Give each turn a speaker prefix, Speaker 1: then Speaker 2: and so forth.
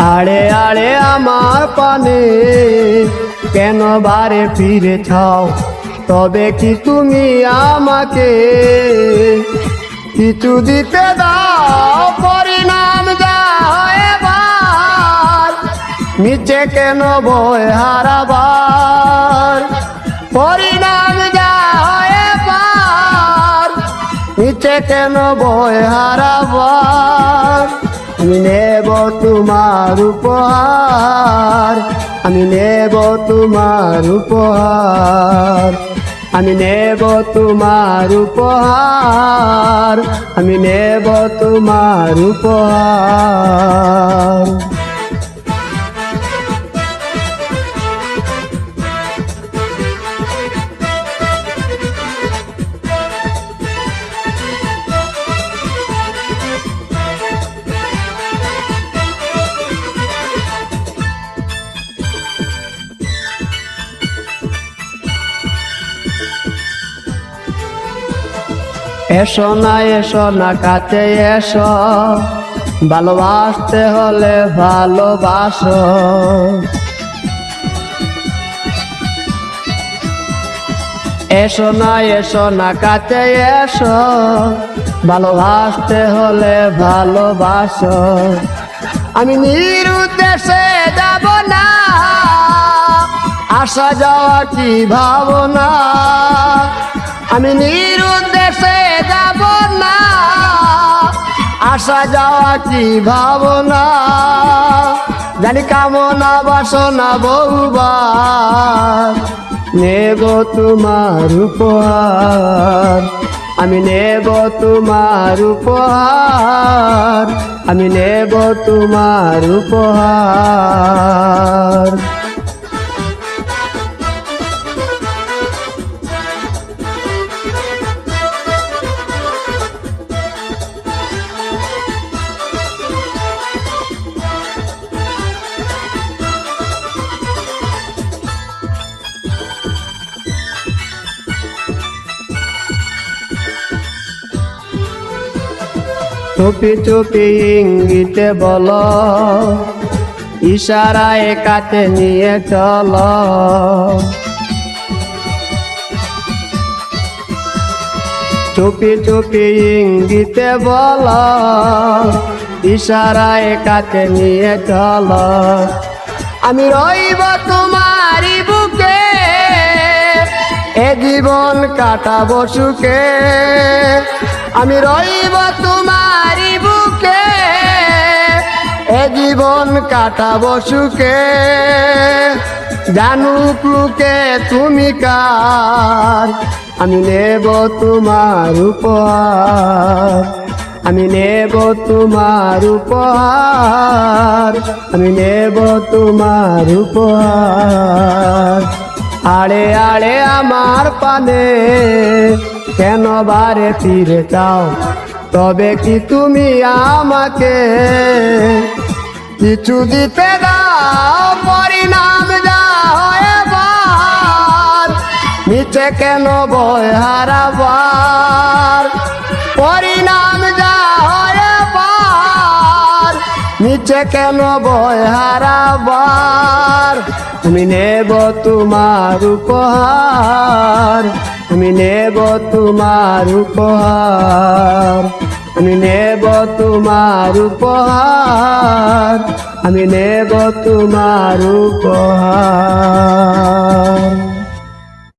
Speaker 1: আড়ে আড়ে আমার পানে, কেন বারে ফিরে ছাও তবে কি তুমি আমাকে কিছু দিতে দাও? পরিণাম যা এবার। নিচে কেন বই হারাবার? পরিণাম যা এবার। নিচে কেন বই হারাবার? আমি নেব তোমার উপহার। আমি নেব তোমার উপহার। আমি নেব তোমার উপহার। আমি নেব তোমার উপহার। এসো না এসো না, কাছে এসো। ভালোবাসতে হলে ভালোবাসো। এসো না এসো না, কাছে এসো। ভালোবাসতে হলে ভালোবাসো। আমি নিরুদ্দেশে যাব না। আসা যাওয়া কি ভাবনা? আমি নিরুদ্দেশে আসা যাওয়া কি ভাবনা, জানি কামনা বাসনা বহুবার। নেব তোমার উপহার, আমি নেব তোমার উপহার, আমি নেব তোমার উপহার। চুপি চুপি ইঙ্গিতে বল। ইশারায় কাছে নিয়ে চল। চুপি চুপি ইঙ্গিতে বল। ইশারায় কাছে নিয়ে চল। আমি রইব তোমারই বুকে, এ জীবন কাটাবো সুখে। আমি রইব তোমারই বুকে। এ জীবন কাটাবো সুখে। জানুক লোকে তুমি কার? আমি নেব তোমার উপহার। আমি নেব তোমার উপহার। আমি নেব তোমার উপহার। আড়ে আড়ে আমার পানে কেন বারে ফিরে চাও? তবে কি তুমি আমাকে কিছু দিতে দাও? পরিণাম নিচে কেন বয় হারাবার? পরিণাম যা হয় এবার নিচে কেন বয় হারাবার? আমি নেব তোমার উপহার আমি নেব তোমার উপহার আমি নেব তোমার উপহার, আমি নেব তোমার উপহার।